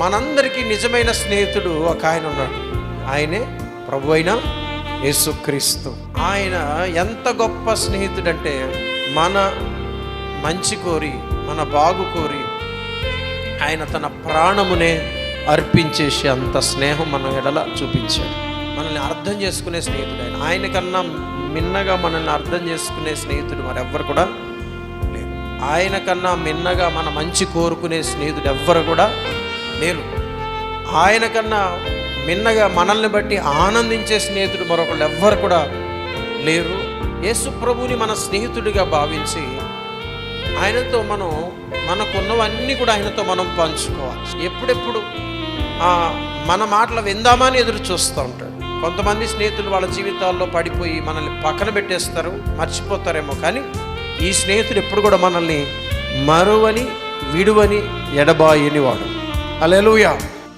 మనందరికీ నిజమైన స్నేహితుడు ఒక ఆయన ఉన్నాడు. ఆయనే ప్రభు అయిన యేసుక్రీస్తు. ఆయన ఎంత గొప్ప స్నేహితుడంటే మన మంచి కోరి మన బాగు కోరి ఆయన తన ప్రాణమునే అర్పించేసి అంత స్నేహం మన ఎడల చూపించాడు. మనల్ని అర్థం చేసుకునే స్నేహితుడు ఆయన. ఆయన కన్నా మిన్నగా మనల్ని అర్థం చేసుకునే స్నేహితుడు మరెవ్వరు కూడా లేదు ఆయన కన్నా మిన్నగా మన మంచి కోరుకునే స్నేహితుడు ఎవ్వరు కూడా లేరు ఆయన కన్నా మిన్నగా మనల్ని బట్టి ఆనందించే స్నేహితుడు మరొకళ్ళు ఎవ్వరు కూడా లేరు. యేసు ప్రభుని మన స్నేహితుడిగా భావించి ఆయనతో మనం మనకున్నవన్నీ కూడా ఆయనతో మనం పంచుకోవాలి. ఎప్పుడెప్పుడు? మన మాటలు విందామని ఎదురు చూస్తూ ఉంటాడు. కొంతమంది స్నేహితులు వాళ్ళ జీవితాల్లో పడిపోయి మనల్ని పక్కన పెట్టేస్తారు మర్చిపోతారేమో కానీ ఈ స్నేహితుడు ఎప్పుడు కూడా మనల్ని మరువని విడువని ఎడబాయని వాడు. అలెలుయా